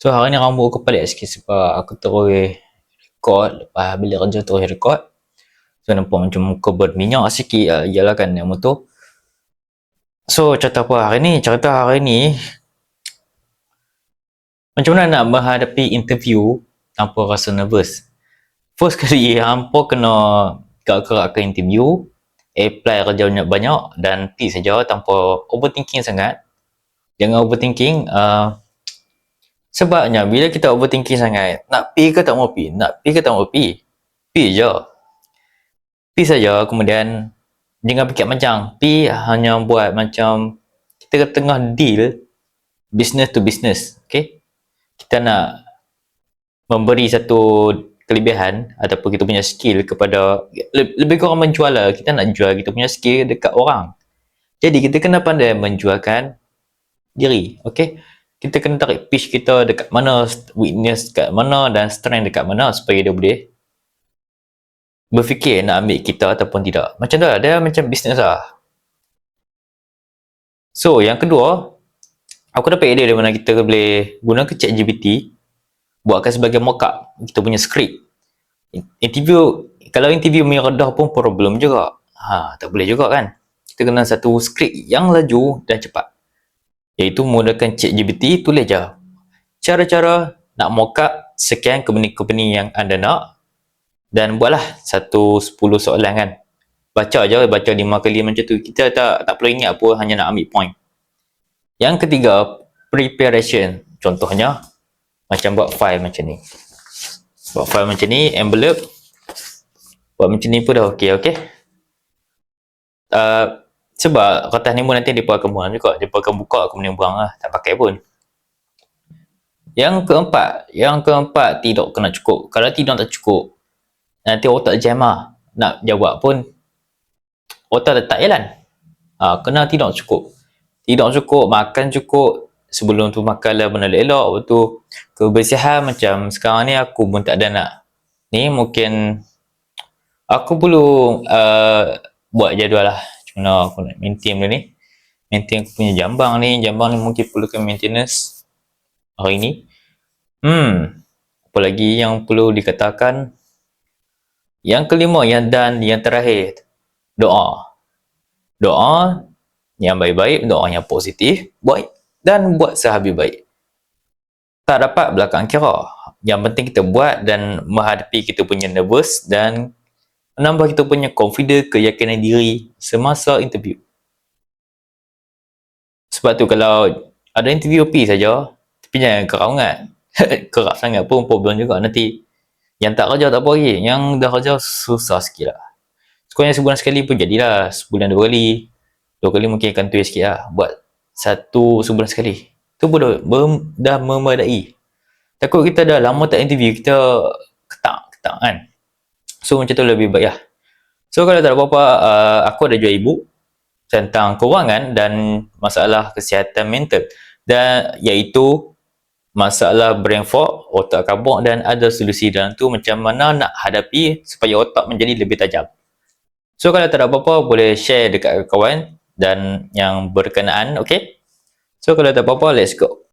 So hari ni rambut aku pelik sikit sebab aku terus record lepas balik kerja terus record. So nampak macam muka berminyak sikit lah. Yalah kan yang motor. So cerita apa hari ni? Cerita hari ni macam mana nak menghadapi interview tanpa rasa nervous. First kali hampa kena gerak-gerak ke interview, apply kerja banyak-banyak dan pi saja tanpa overthinking sangat. Jangan overthinking. Uh, sebabnya bila kita overthinking sangat, nak pi ke tak mau pi? Nak pi ke tak mau pi? Pi je. Pi saja kemudian jangan fikir macam pi hanya buat macam kita tengah deal business to business. Okay? Kita nak memberi satu kelebihan ataupun kita punya skill kepada lebih kurang menjual lah. Kita nak jual kita punya skill dekat orang. Jadi kita kena pandai menjualkan diri. Okay? Kita kena tarik pitch kita dekat mana, weakness dekat mana dan strength dekat mana supaya dia boleh berfikir nak ambil kita ataupun tidak. Macam tu lah. Dia macam bisnes lah. So, yang kedua, aku dapat idea dari mana kita boleh guna ke chat GPT buatkan sebagai mockup kita punya script. Interview, kalau interview punya redah pun problem juga. Ha, tak boleh juga kan. Kita kena satu script yang laju dan cepat. Iaitu menggunakan chat GPT, tulis je. Cara-cara nak mockup sekian company-company yang anda nak dan buatlah satu sepuluh soalan kan. Baca je baca lima kali macam tu. Kita tak tak perlu ingat apa hanya nak ambil point. Yang ketiga preparation. Contohnya macam buat file macam ni. Buat file macam ni envelope. Buat macam ni pun dah ok ok uh, sebab kertas ni pun nanti dia akan buang juga. Dia akan buka kemudian buang lah. Tak pakai pun. Yang keempat yang keempat tidak kena cukup. Kalau tidak tak cukup nanti otak jam lah. Nak jawab pun otak tak jalan. Ha, kena tidur cukup. Tidur cukup makan cukup. Sebelum tu makanlah benda elok lepas tu kebersihan macam sekarang ni aku pun tak ada nak. Ni mungkin aku perlu uh, buat jadual lah mana aku nak maintain benda ni maintain aku punya jambang ni jambang ni mungkin perlukan maintenance hari ni hmm apa lagi yang perlu dikatakan yang kelima yang dan yang terakhir doa. Doa yang baik-baik, doa yang positif, buat dan buat sehabis baik. Tak dapat belakang kira. Yang penting kita buat dan menghadapi kita punya nervous dan menambah kita punya confident, keyakinan diri semasa interview. Sebab tu kalau ada interview P saja, tapi jangan kerap sangat. kerap sangat pun problem juga nanti yang tak kerja tak apa lagi. Yang dah kerja susah sikit lah. Sekurangnya sebulan sekali pun jadilah. Sebulan dua kali. Dua kali mungkin akan tulis sikit lah. Buat satu sebulan sekali. Itu pun dah, dah memadai. Takut kita dah lama tak interview, kita ketak-ketak kan. So macam tu lebih baik lah. So kalau tak ada apa-apa, uh, aku ada jual ibu tentang kewangan dan masalah kesihatan mental. Dan iaitu masalah brain fog, otak kabur dan ada solusi dalam tu macam mana nak hadapi supaya otak menjadi lebih tajam. So kalau tak ada apa-apa boleh share dekat kawan dan yang berkenaan, okay? So kalau tak apa-apa, let's go.